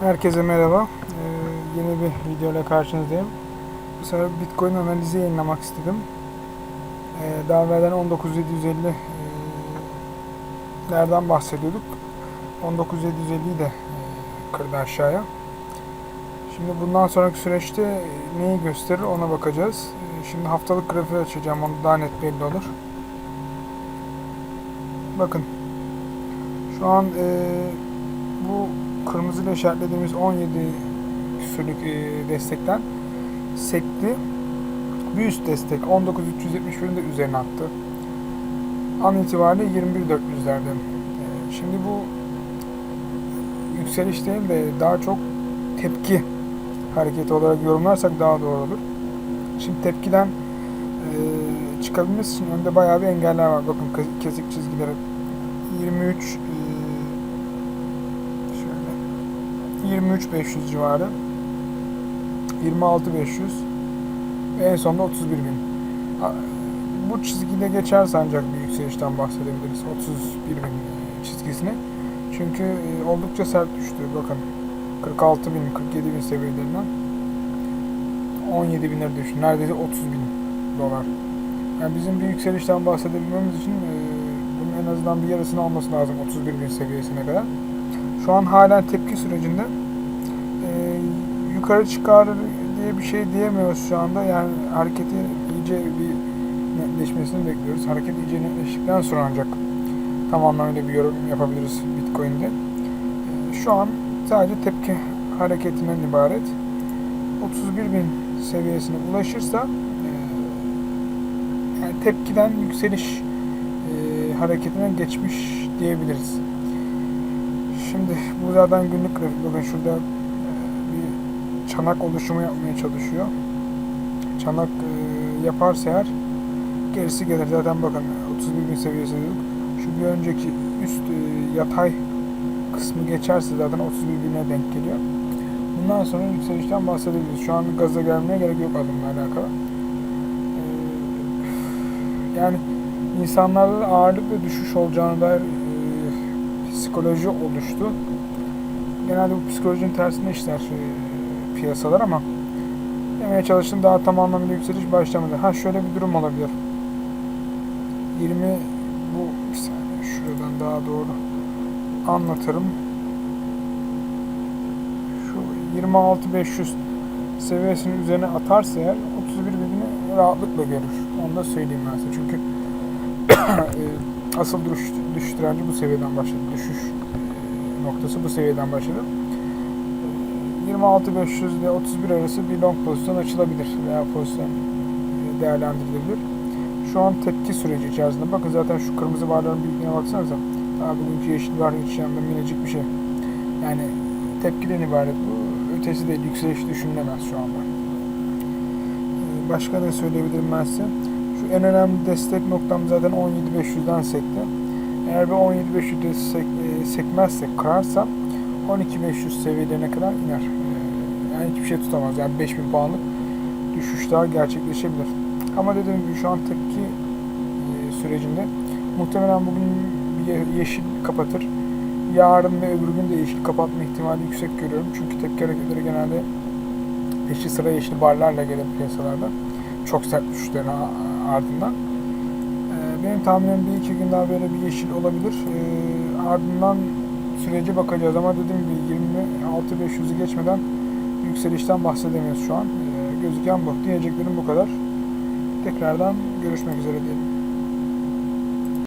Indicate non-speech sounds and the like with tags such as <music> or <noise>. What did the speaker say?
Herkese merhaba. Ee, yeni bir video ile karşınızdayım. Bu sefer Bitcoin analizi yayınlamak istedim. Ee, daha evvelden 19750 e, bahsediyorduk? 19750'yi de e, kırdı aşağıya. Şimdi bundan sonraki süreçte neyi gösterir ona bakacağız. Şimdi haftalık grafiği açacağım. Onu daha net belli olur. Bakın. Şu an e, bu kırmızıyla işaretlediğimiz 17 küsürlük e, destekten sekti. Bir üst destek 19.371'in de üzerine attı. An itibariyle 21.400'lerde. E, Şimdi bu yükseliş değil de daha çok tepki hareketi olarak yorumlarsak daha doğru olur. Şimdi tepkiden e, çıkabilmesi için önde bayağı bir engeller var. Bakın ke- kesik çizgileri 23 e, şöyle 23 500 civarı 26 500 ve en sonunda 31 bin. Bu çizgide geçerse ancak bir yükselişten bahsedebiliriz. 31 bin çizgisini. Çünkü e, oldukça sert düştü. Bakın 46 bin, 47 bin seviyelerinden 17 binlere düştü. Neredeyse 30 bin dolar. Yani bizim bir yükselişten bahsedebilmemiz için e, bunun en azından bir yarısını alması lazım 31 bin seviyesine kadar. Şu an halen tepki sürecinde. E, yukarı çıkar diye bir şey diyemiyoruz şu anda. Yani hareketi iyice bir netleşmesini bekliyoruz. Hareket iyice netleştikten sonra ancak tam anlamıyla bir yorum yapabiliriz Bitcoin'de. E, şu an sadece tepki hareketinden ibaret. 31 bin seviyesine ulaşırsa e, yani tepkiden yükseliş e, hareketine geçmiş diyebiliriz. Şimdi bu zaten günlük grafik. Bakın şurada e, bir çanak oluşumu yapmaya çalışıyor. Çanak e, yaparsa eğer gerisi gelir. Zaten bakın 31 bin seviyesi diyorduk. Şu bir önceki üst e, yatay kısmı geçerse zaten 31 bine denk geliyor. Bundan sonra yükselişten bahsedebiliriz. Şu an gaza gelmeye gerek yok adımla alakalı. Yani insanlarda ağırlık ve düşüş olacağına dair psikoloji oluştu. Genelde bu psikolojinin tersine işler e, piyasalar ama demeye çalıştım daha tam anlamıyla yükseliş başlamadı. Ha şöyle bir durum olabilir. 20 bu bir saniye şuradan daha doğru anlatırım. Şu 26500 seviyesinin üzerine atarsa eğer 31 binini rahatlıkla görür. Onu da söyleyeyim ben size. Çünkü <clears throat> e, asıl düşüş, düşüş direnci bu seviyeden başladı. Düşüş e, noktası bu seviyeden başladı. E, 26500 ile 31 arası bir long pozisyon açılabilir veya pozisyon e, değerlendirilebilir. Şu an tepki süreci içerisinde. Bakın zaten şu kırmızı barların büyüklüğüne baksanıza. Daha bugünkü yeşil var hiç yanında minicik bir şey. Yani tepkiden ibaret bu. Ötesi değil, yükseliş düşünülemez şu anda. Başka ne söyleyebilirim ben size? En önemli destek noktam zaten 17.500'den sekti. Eğer bir 17.500'de sek, e, sekmezse, kırarsa 12.500 seviyelerine kadar iner. Ee, Yani hiçbir şey tutamaz. Yani 5000 puanlık düşüş daha gerçekleşebilir. Ama dediğim gibi şu an tepki e, sürecinde muhtemelen bugün bir ye- yeşil kapatır. Yarın ve öbür gün de yeşil kapatma ihtimali yüksek görüyorum. Çünkü tepki hareketleri genelde peşi sıra yeşil barlarla gelir piyasalarda. Çok sert düşüşlerin a- ardından. Ee, Benim tahminim bir iki gün daha böyle bir yeşil olabilir. Ee, Ardından sürece bakacağız ama dediğim gibi 26.500'ü geçmeden yükselişten bahsedemiyoruz şu an. Ee, Gözüken bu. Diyeceklerim bu kadar. Tekrardan görüşmek üzere diyelim.